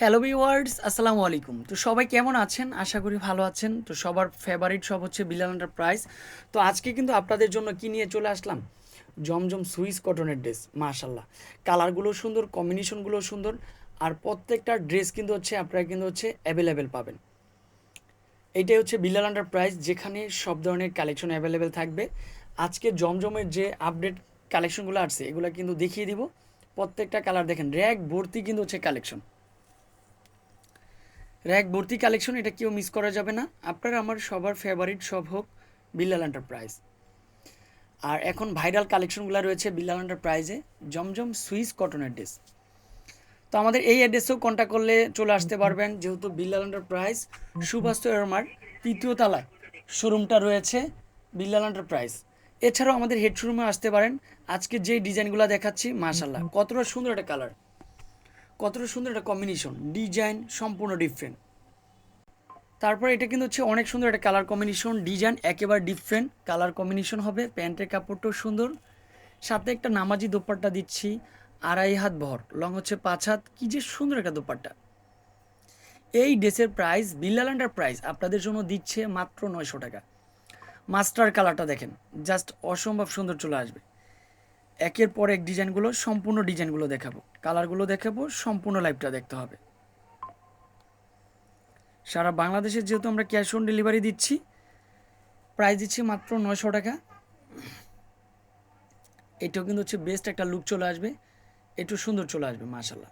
Hello viewers আসসালামু আলাইকুম। তো সবাই কেমন আছেন? আশা করি ভালো আছেন। তো সবার ফেভারিট সব হচ্ছে বিলাল প্রাইস তো আজকে কিন্তু আপনাদের জন্য কি নিয়ে চলে আসলাম? জমজম সুইস কটনের ড্রেস মাশাল্লাহ কালারগুলো সুন্দর কম্বিনেশনগুলো সুন্দর, আর প্রত্যেকটা ড্রেস কিন্তু হচ্ছে, আপনারা কিন্তু হচ্ছে অ্যাভেলেবেল পাবেন। এইটাই হচ্ছে বিলাল প্রাইস যেখানে সব ধরনের কালেকশন অ্যাভেলেবেল থাকবে। আজকে জমজমের যে আপডেট কালেকশনগুলো আসছে, এগুলো কিন্তু দেখিয়ে দিব। প্রত্যেকটা কালার দেখেন র্যাক ভর্তি কিন্তু হচ্ছে কালেকশন র্যাক ভর্তি কালেকশন এটা কেউ মিস করা যাবে না। আপনার আমার সবার ফেভারিট সব হোক বিল্লাল এন্টারপ্রাইজ আর এখন ভাইরাল কালেকশনগুলো রয়েছে বিল্লাল এন্টারপ্রাইজে জমজম সুইস কটনের ড্রেস তো আমাদের এই অ্যাড্রেসেও কন্ট্যাক্ট করলে চলে আসতে পারবেন, যেহেতু বিল্লাল এন্টারপ্রাইজ সুভাষ এরমার তৃতীয় তলায় শোরুমটা রয়েছে বিল্লাল এন্টারপ্রাইজ এছাড়াও আমাদের হেড শোরুমে আসতে পারেন। আজকে যে ডিজাইনগুলো দেখাচ্ছি মাশাল্লাহ কতটা সুন্দর একটা কালার কতটা সুন্দর একটা কম্বিনেশন ডিজাইন সম্পূর্ণ ডিফারেন্ট তারপর এটা কিন্তু হচ্ছে অনেক সুন্দর একটা কালার কম্বিনেশন ডিজাইন একেবারে ডিফারেন্ট কালার কম্বিনেশন হবে, প্যান্টের কাপড়টাও সুন্দর। সাথে একটা নামাজি দোপাট্টা দিচ্ছি, আড়াই হাত ভর লং হচ্ছে পাঁচ হাত, কী যে সুন্দর একটা দোপাট্টা। এই ড্রেসের প্রাইস বিল্লাল্যান্ডার প্রাইস আপনাদের জন্য দিচ্ছে মাত্র নয়শো টাকা। মাস্টার কালারটা দেখেন জাস্ট অসম্ভব সুন্দর চলে আসবে। একের পর এক ডিজাইনগুলো, সম্পূর্ণ ডিজাইনগুলো দেখাবো। কালারগুলো দেখাবো, সম্পূর্ণ লাইভটা দেখতে হবে। সারা বাংলাদেশে যেহেতু আমরা ক্যাশ অন ডেলিভারি দিচ্ছি, প্রাইস দিচ্ছি মাত্র নয়শো টাকা। এটাও কিন্তু হচ্ছে বেস্ট একটা লুক চলে আসবে, একটু সুন্দর চলে আসবে মাশাল্লাহ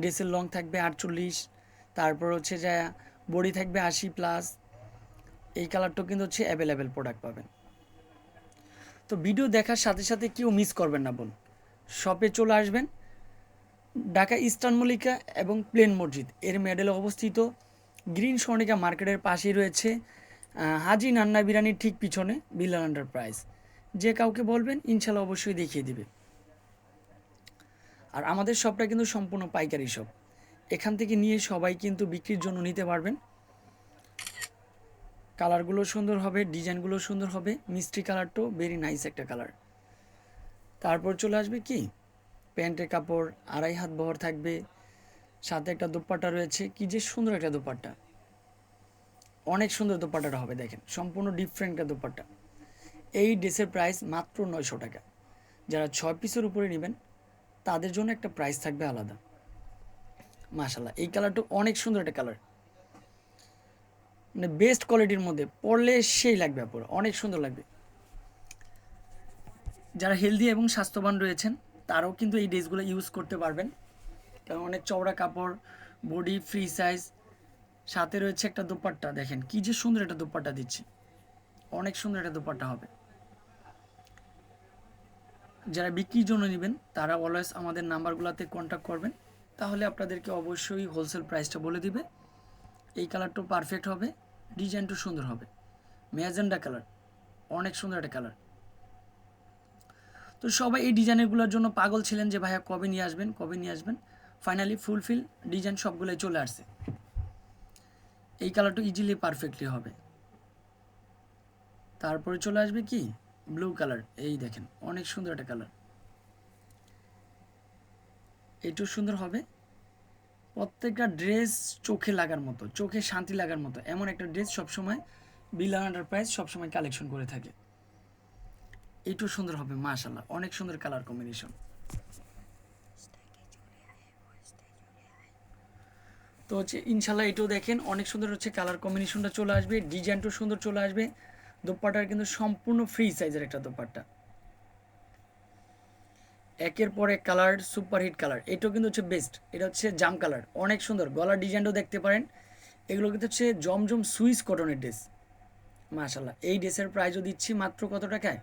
ড্রেসের লং থাকবে আটচল্লিশ, তারপর হচ্ছে যা বডি থাকবে আশি প্লাস এই কালারটাও কিন্তু হচ্ছে অ্যাভেলেবেল প্রোডাক্ট পাবেন। তো ভিডিও দেখার সাথে সাথে কেউ মিস করবেন না, বোন। শপে চলে আসবেন। ঢাকা ইস্টার্ন মল্লিকা এবং প্লেন মসজিদ। এর মেডেলে অবস্থিত। গ্রিন স্বর্ণিকা মার্কেটের পাশেই রয়েছে হাজি নান্না বিরিয়ানির ঠিক পিছনে বিল্লাল এন্টারপ্রাইজ যে কাউকে বলবেন, ইনশাল্লাহ অবশ্যই দেখিয়ে দিবে। আর আমাদের শপটা কিন্তু সম্পূর্ণ পাইকারি শপ এখান থেকে নিয়ে সবাই কিন্তু বিক্রির জন্য নিতে পারবেন। কালারগুলো সুন্দর হবে, ডিজাইনগুলো সুন্দর হবে, মিষ্টি কালারটাও ভেরি নাইস একটা কালার। তারপর চলে আসবে কি? প্যান্টের কাপড়, আড়াই হাত বহর থাকবে, সাথে একটা দোপাট্টা রয়েছে। কি যে সুন্দর একটা দোপাট্টা। অনেক সুন্দর দোপাট্টাটা হবে, দেখেন, সম্পূর্ণ ডিফারেন্ট একটা দোপাট্টা। এই ড্রেসের প্রাইস মাত্র নয়শো টাকা। যারা ছয় পিসের উপরে নেবেন, তাদের জন্য একটা প্রাইস থাকবে আলাদা। মাশাল্লাহ এই কালারটা অনেক সুন্দর একটা কালার। মানে বেস্ট কোয়ালিটির মধ্যে। পড়লে সেই লাগবে পুরো অনেক সুন্দর লাগবে। যারা হেলদি এবং স্বাস্থ্যবান রয়েছেন, তারাও কিন্তু এই ড্রেসগুলো ইউজ করতে পারবেন। কারণ অনেক চওড়া কাপড় বডি ফ্রি সাইজ সাথে রয়েছে একটা দোপাট্টা, দেখেন কি যে সুন্দর একটা দোপাট্টা দিচ্ছি। অনেক সুন্দর একটা দোপাট্টা হবে। যারা বিক্রির জন্য নেবেন, তারা অলওয়েজ আমাদের নাম্বারগুলোতে কন্ট্যাক্ট করবেন। তাহলে আপনাদেরকে অবশ্যই হোলসেল প্রাইসটা বলে দিবে। এই কালারটাও পারফেক্ট হবে ডিজাইনটাও সুন্দর হবে। ম্যাজেন্ডা কালার, অনেক সুন্দর একটা কালার। তো সবাই এই ডিজাইনেরগুলোর জন্য পাগল ছিলেন যে, ভাইয়া, কবে নিয়ে আসবেন? কবে নিয়ে আসবেন? ফাইনালি ফুলফিল ডিজাইন সবগুলোই চলে আসছে। এই কালারটা ইজিলি পারফেক্টলি হবে। তারপরে চলে আসবে কি? Blue colour. এই দেখেন, অনেক সুন্দর একটা কালার। এইটাও সুন্দর হবে। প্রত্যেকটা ড্রেস চোখে লাগার মতো, চোখে শান্তি লাগার মতো। এমন একটা ড্রেস সবসময় বিলাল এন্টারপ্রাইজ সবসময় কালেকশন করে থাকে। এইটু সুন্দর হবে মাশাল্লাহ অনেক সুন্দর কালার কম্বিনেশন তো হচ্ছে ইনশাল্লাহ এটাও দেখেন, অনেক সুন্দর হচ্ছে কালার কম্বিনেশনটা চলে আসবে ডিজাইনটাও সুন্দর চলে আসবে। দোপাট্টার কিন্তু সম্পূর্ণ ফ্রি সাইজের একটা দোপাট্টা। একের পর কালার সুপার হিট কালার। এটাও কিন্তু হচ্ছে বেস্ট এটা হচ্ছে জাম কালার। অনেক সুন্দর। গলার ডিজাইনটাও দেখতে পারেন। এগুলো কিন্তু হচ্ছে জমজম সুইস কটনের ড্রেস। মাশাল্লাহ এই ড্রেসের প্রাইসও দিচ্ছি মাত্র কত টাকায়?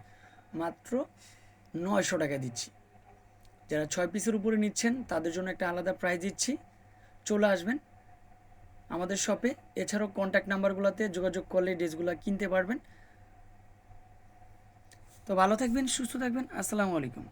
মাত্র নয়শো টাকা দিচ্ছি। যারা ছয় পিসের উপরে নিচ্ছেন, তাদের জন্য একটা আলাদা প্রাইস দিচ্ছি। চলে আসবেন আমাদের শপে এছাড়াও কন্ট্যাক্ট নাম্বারগুলোতে যোগাযোগ করলে ড্রেসগুলো কিনতে পারবেন। তো ভালো থাকবেন, সুস্থ থাকবেন। আসসালামু আলাইকুম।